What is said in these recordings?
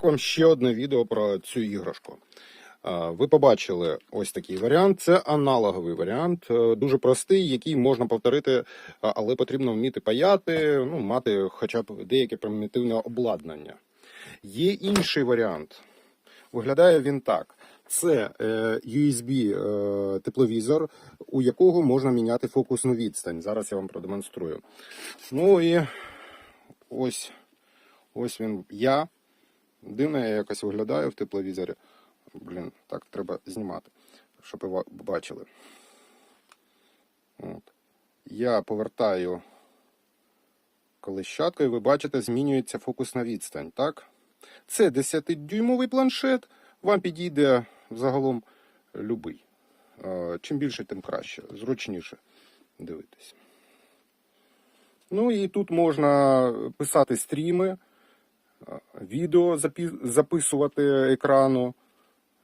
Так вам ще одне відео про цю іграшку. Ви побачили ось такий варіант. Це аналоговий варіант, е, дуже простий, який можна повторити, але потрібно вміти паяти, ну, мати хоча б деяке примітивне обладнання. Є інший варіант. Виглядає він так. Це е, USB е, тепловізор, у якого можна міняти фокусну відстань. Зараз я вам продемонструю. Ну і ось, ось він я. Дивно я якось виглядаю в тепловізорі. Блін, так треба знімати, щоб ви бачили. От. Я повертаю колищаткою, ви бачите, змінюється фокусна відстань, так? Це 10-дюймовий планшет, вам підійде загалом любий. Чим більше, тим краще, зручніше дивитись. Ну і тут можна писати стріми, відео записувати екрану,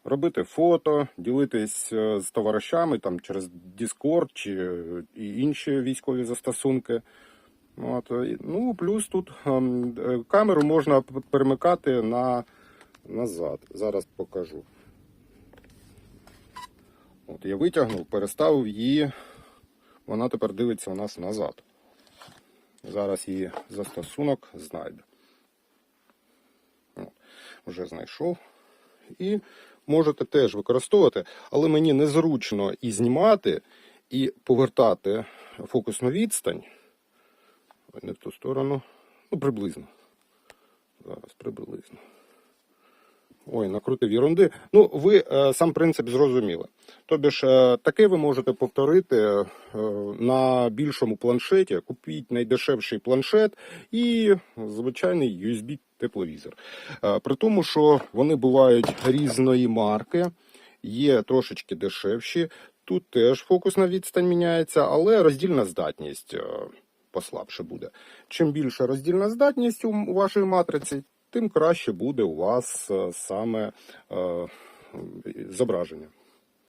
робити фото, ділитись е, з товаришами там, через Discord чи е, і інші військові застосунки. От, ну, плюс тут ем, е, камеру можна перемикати на назад. Зараз покажу. От я витягнув, переставив її. Вона тепер дивиться у нас назад. Зараз її застосунок знайде. Вже знайшов. І можете теж використовувати, але мені незручно і знімати, і повертати фокусну відстань. Не в ту сторону. Ну, приблизно. Зараз приблизно. Ой, накрутив ерунди. Ну, ви е, сам принцип зрозуміли. Тобі ж е, таке ви можете повторити е, на більшому планшеті. Купіть найдешевший планшет і звичайний USB тепловізор. Е, при тому, що вони бувають різної марки, є трошечки дешевші. Тут теж фокусна відстань міняється, але роздільна здатність е, послабше буде. Чим більша роздільна здатність у вашої матриці, тим краще буде у вас е, саме е, зображення.